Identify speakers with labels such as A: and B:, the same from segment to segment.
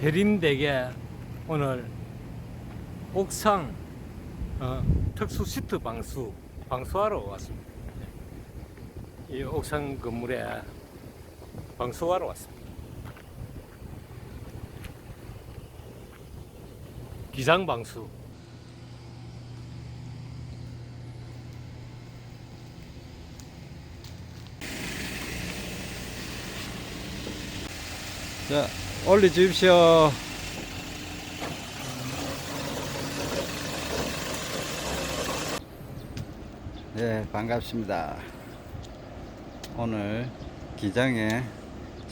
A: 대림대게 오늘 옥상 어, 특수 시트 방수 방수하러 왔습니다. 이 옥상 건물에 방수하러 왔습니다. 기장 방수.
B: 자, 올리 주십시오. 네, 반갑습니다. 오늘 기장에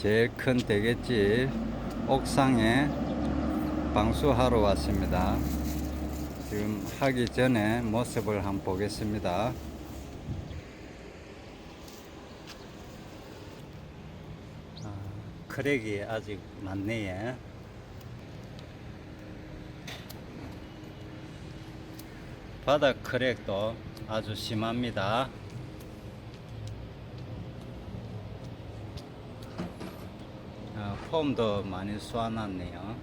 B: 제일 큰 대게집 옥상에 방수하러 왔습니다. 지금 하기 전에 모습을 한번 보겠습니다. 크랙이 아직 많네 요. 바닥 크랙도 아주 심합니다. 아, 폼도 많이 쏘아놨네요.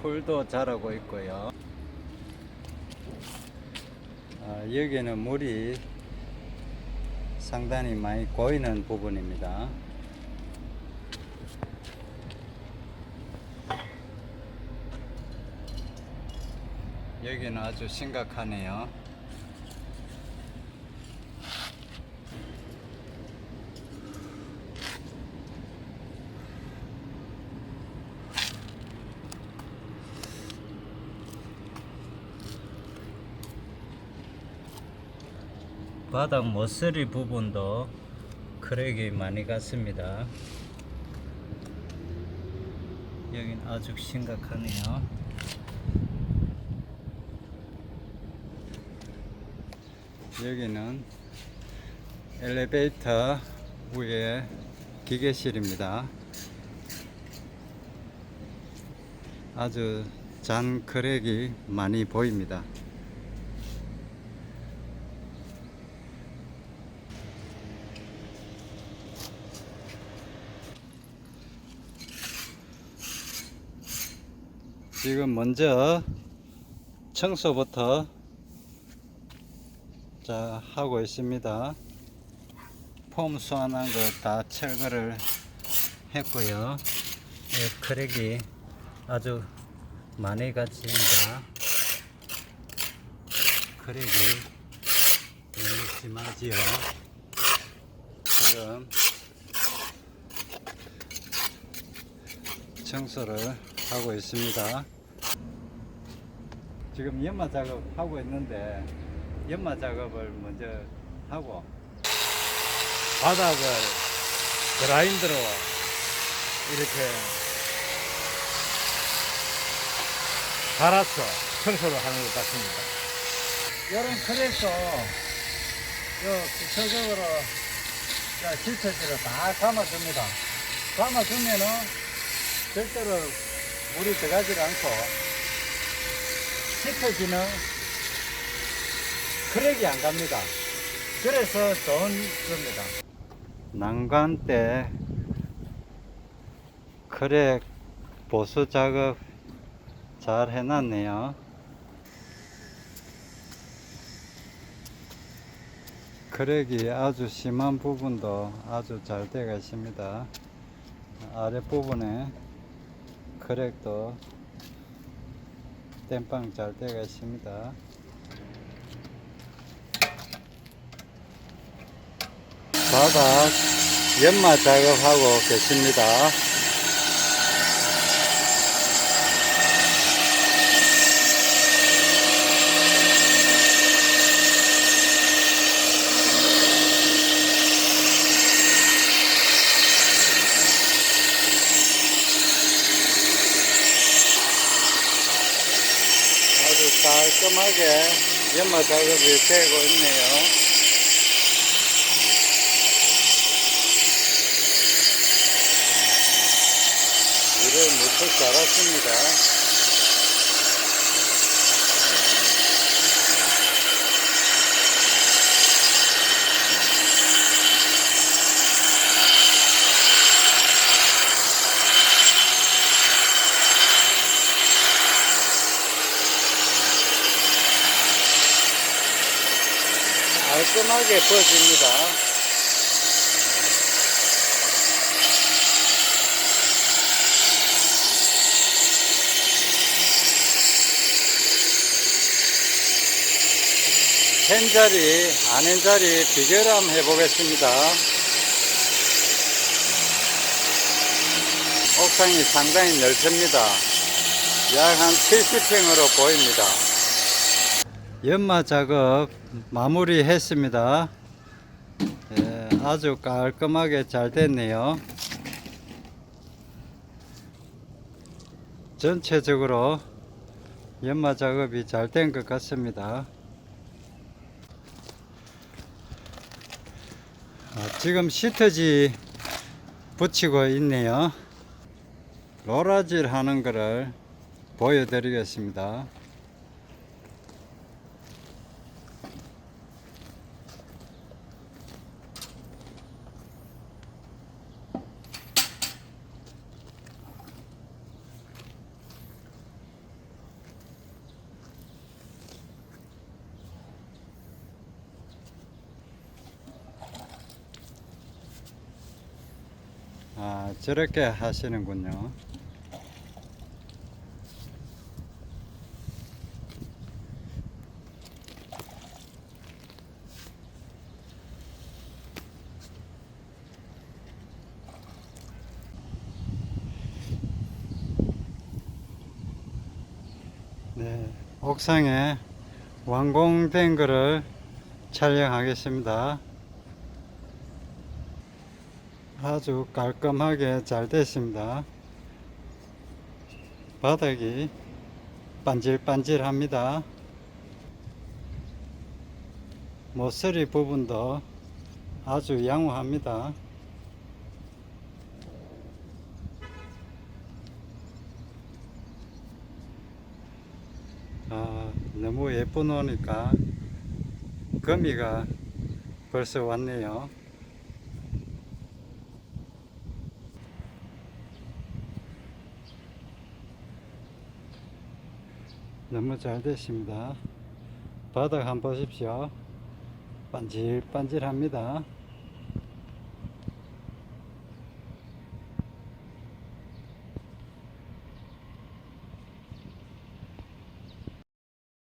B: 풀도 자라고 있고요. 아, 여기는 물이 상당히 많이 고이는 부분입니다. 여기는 아주 심각하네요. 바닥 모서리 부분도 크랙이 많이 갔습니다. 여긴 아주 심각하네요. 여기는 엘리베이터 위에 기계실입니다. 아주 잔 크랙이 많이 보입니다. 지금 먼저 청소부터 자 하고 있습니다. 폼 수환한 거 다 철거를 했고요. 이 크랙이 아주 많이 갔습니다. 크랙이 너무 심하지요. 지금 청소를 하고 있습니다. 지금 연마 작업 하고 있는데 연마 작업을 먼저 하고
A: 바닥을 그라인더로 이렇게 갈아서 청소를 하는 것 같습니다.
B: 이런 크랙도 요 기초적으로 실체지를 다 감아줍니다. 감아주면은 절대로 물이 들어가지 않고 실체지는 크랙이 안 갑니다. 그래서 좋은 겁니다. 난간 때 크랙 보수 작업 잘 해놨네요. 크랙이 아주 심한 부분도 아주 잘 되어 있습니다. 아랫부분에 크랙도 땜빵 잘 되어 있습니다. 바닥 연마 작업하고 계십니다. 아주 깔끔하게 연마 작업이 되고 있네요. 일을 무척 잘하십니다. 깔끔하게 부어집니다. 펜자리, 안엔자리 비교를 한번 해보겠습니다. 옥상이 상당히 넓습니다. 약 한 70평으로 보입니다. 연마 작업 마무리 했습니다. 예, 아주 깔끔하게 잘 됐네요. 전체적으로 연마 작업이 잘 된 것 같습니다. 아, 지금 시트지 붙이고 있네요. 로라질 하는 거를 보여드리겠습니다. 아, 저렇게 하시는군요. 네, 옥상에 완공된 거를 촬영하겠습니다. 아주 깔끔하게 잘 됐습니다. 바닥이 반질반질합니다. 모서리 부분도 아주 양호합니다. 아, 너무 예뻐 놓으니까 거미가 벌써 왔네요. 너무 잘 됐습니다. 바닥 한번 보십시오. 반질반질합니다.